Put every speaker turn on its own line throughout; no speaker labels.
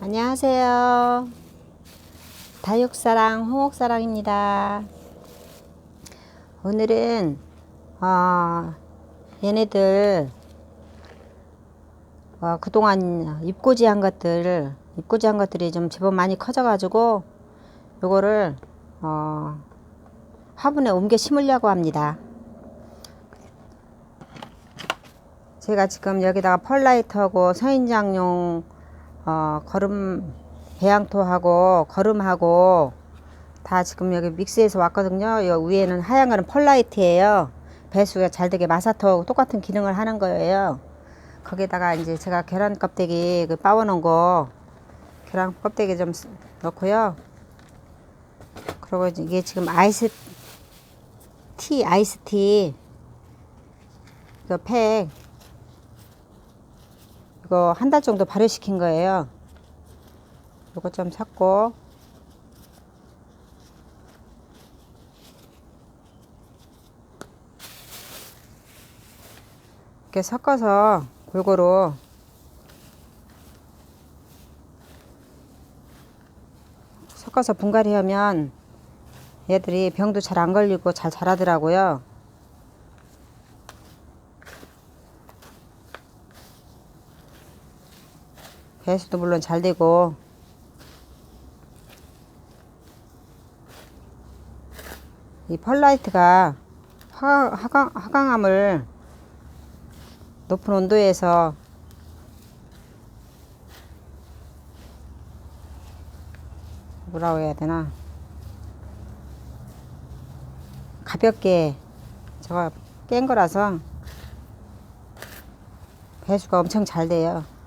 안녕하세요. 다육사랑 홍옥사랑입니다. 오늘은 어, 얘네들 어, 그동안 입고지 한 것들 입고지 한 것들이 좀 제법 많이 커져 가지고 요거를 어, 화분에 옮겨 심으려고 합니다. 제가 지금 여기다가 펄라이트하고 서인장용 어, 거름 배양토하고 거름하고 다 지금 여기 믹스해서 왔거든요. 여 위에는 하얀 거는 펄라이트예요. 배수가 잘 되게 마사토하고 똑같은 기능을 하는 거예요. 거기다가 이제 제가 계란 껍데기 그 빠워 놓은 거 계란 껍데기 좀 넣고요. 그리고 이게 지금 아이스 티 아이스 티 이거 팩 이거 한 달 정도 발효시킨 거예요. 이거 좀 샀고 이렇게 섞어서 골고루 섞어서 분갈이 하면 얘들이 병도 잘 안 걸리고 잘 자라더라고요. 배수도 물론 잘 되고 이 펄라이트가 화강, 화강, 화강암을 높은 온도에서 뭐라고 해야 되나 가볍게 저거 깬 거라서 배수가 엄청 잘 돼요.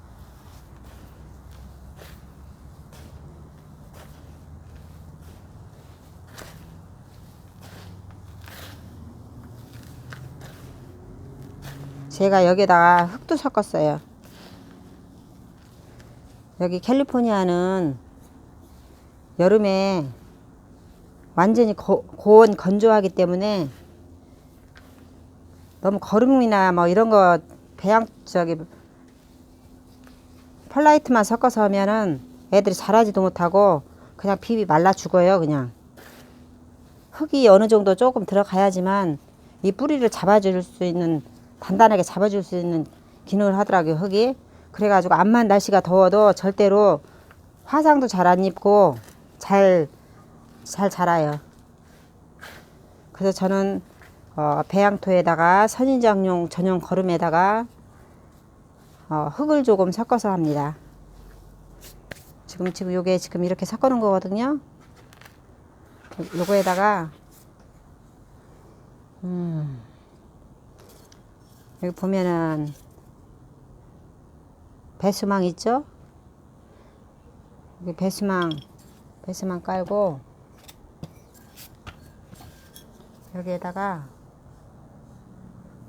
제가 여기다가 흙도 섞었어요. 여기 캘리포니아는 여름에 완전히 고, 고온 건조하기 때문에 너무 거름이나 뭐 이런 거 배양 저기 펄라이트만 섞어서 하면은 애들이 자라지도 못하고 그냥 비비 말라 죽어요 그냥 흙이 어느 정도 조금 들어가야지만 이 뿌리를 잡아줄 수 있는 단단하게 잡아줄 수 있는 기능을 하더라고요 흙이 그래가지고 암만 날씨가 더워도 절대로 화상도 잘 안 입고 잘 잘 자라요. 그래서 저는 어, 배양토에다가 선인장용 전용 거름에다가 어, 흙을 조금 섞어서 합니다. 지금 지금 요게 지금 이렇게 섞어 놓은 거거든요. 요거에다가 음, 여기 보면은 배수망 있죠? 여기 배수망 배수망 깔고 여기에다가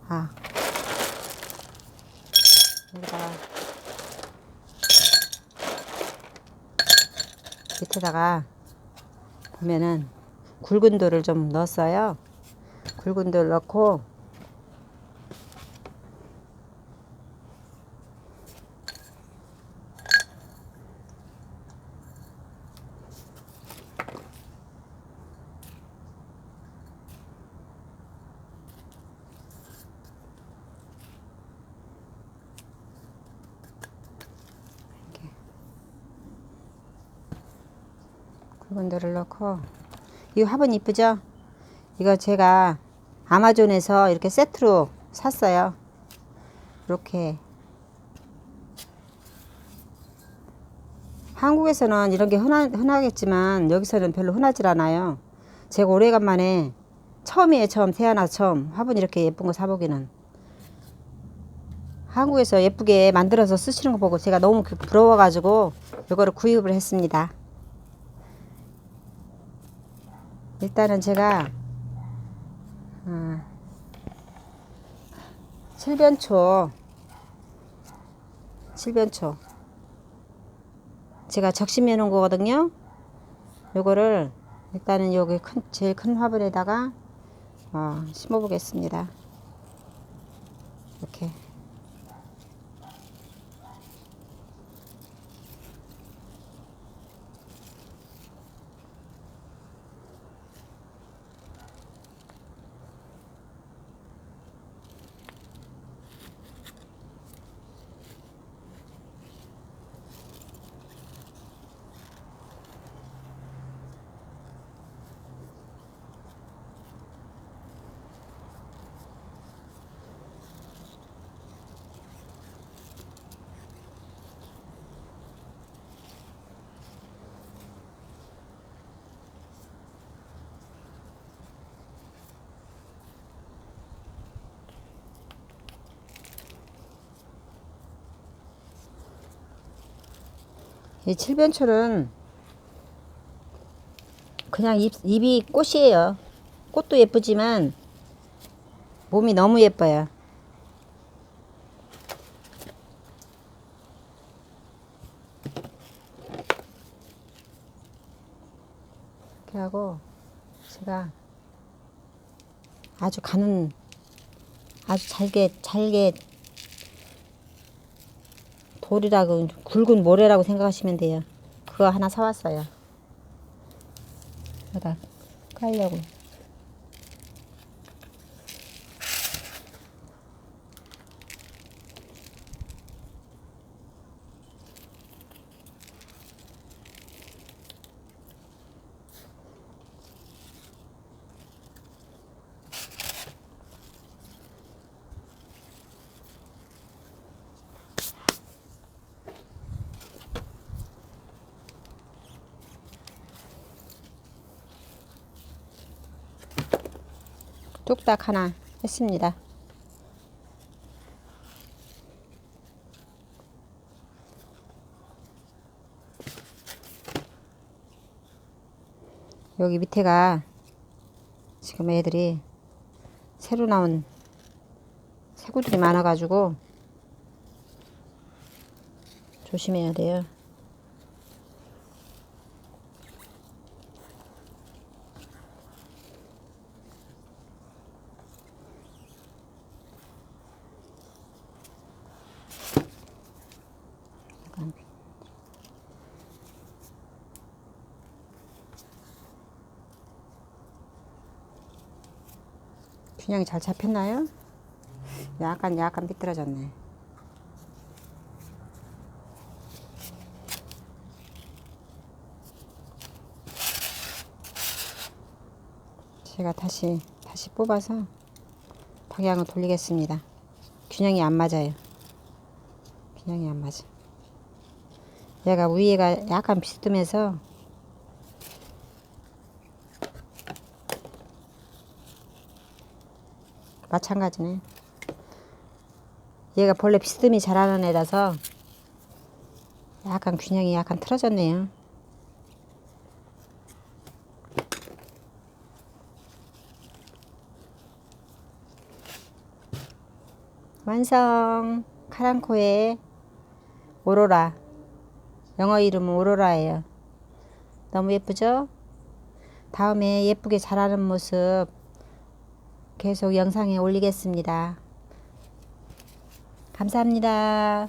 아 여기다가 밑에다가 보면은 굵은 돌을 좀 넣었어요. 굵은 돌 넣고 돌을 넣고 이 화분 이쁘죠? 이거 제가 아마존에서 이렇게 세트로 샀어요. 이렇게 한국에서는 이런 게 흔하, 흔하겠지만 여기서는 별로 흔하질 않아요. 제가 오래간만에 처음이에요. 처음 태어나서 처음 화분 이렇게 예쁜 거 사보기는 한국에서 예쁘게 만들어서 쓰시는 거 보고 제가 너무 그 부러워가지고 이거를 구입을 했습니다. 일단은 제가 어, 칠변초 칠변초 제가 적심해 놓은 거거든요. 요거를 일단은 여기 큰 제일 큰 화분에다가 어, 심어 보겠습니다. 이렇게 이 칠변초는 그냥 잎, 잎이 꽃이에요. 꽃도 예쁘지만 몸이 너무 예뻐요. 이렇게 하고 제가 아주 가는 아주 잘게 잘게 돌이라고 굵은 모래라고 생각하시면 돼요. 그거 하나 사왔어요. 여기다 깔려고. 뚝딱 하나 했습니다. 여기 밑에가 지금 애들이 새로 나온 새구들이 많아가지고 조심해야 돼요. 균형이 잘 잡혔나요? 약간 약간 삐뚤어졌네. 제가 다시 다시 뽑아서 방향을 돌리겠습니다. 균형이 안 맞아요. 균형이 안 맞아. 얘가 위에가 약간 비스듬해서 마찬가지네. 얘가 본래 비스듬히 자라는 애라서 약간 균형이 약간 틀어졌네요. 완성! 카랑코의 오로라. 영어 이름은 오로라예요. 너무 예쁘죠? 다음에 예쁘게 자라는 모습 계속 영상에 올리겠습니다. 감사합니다.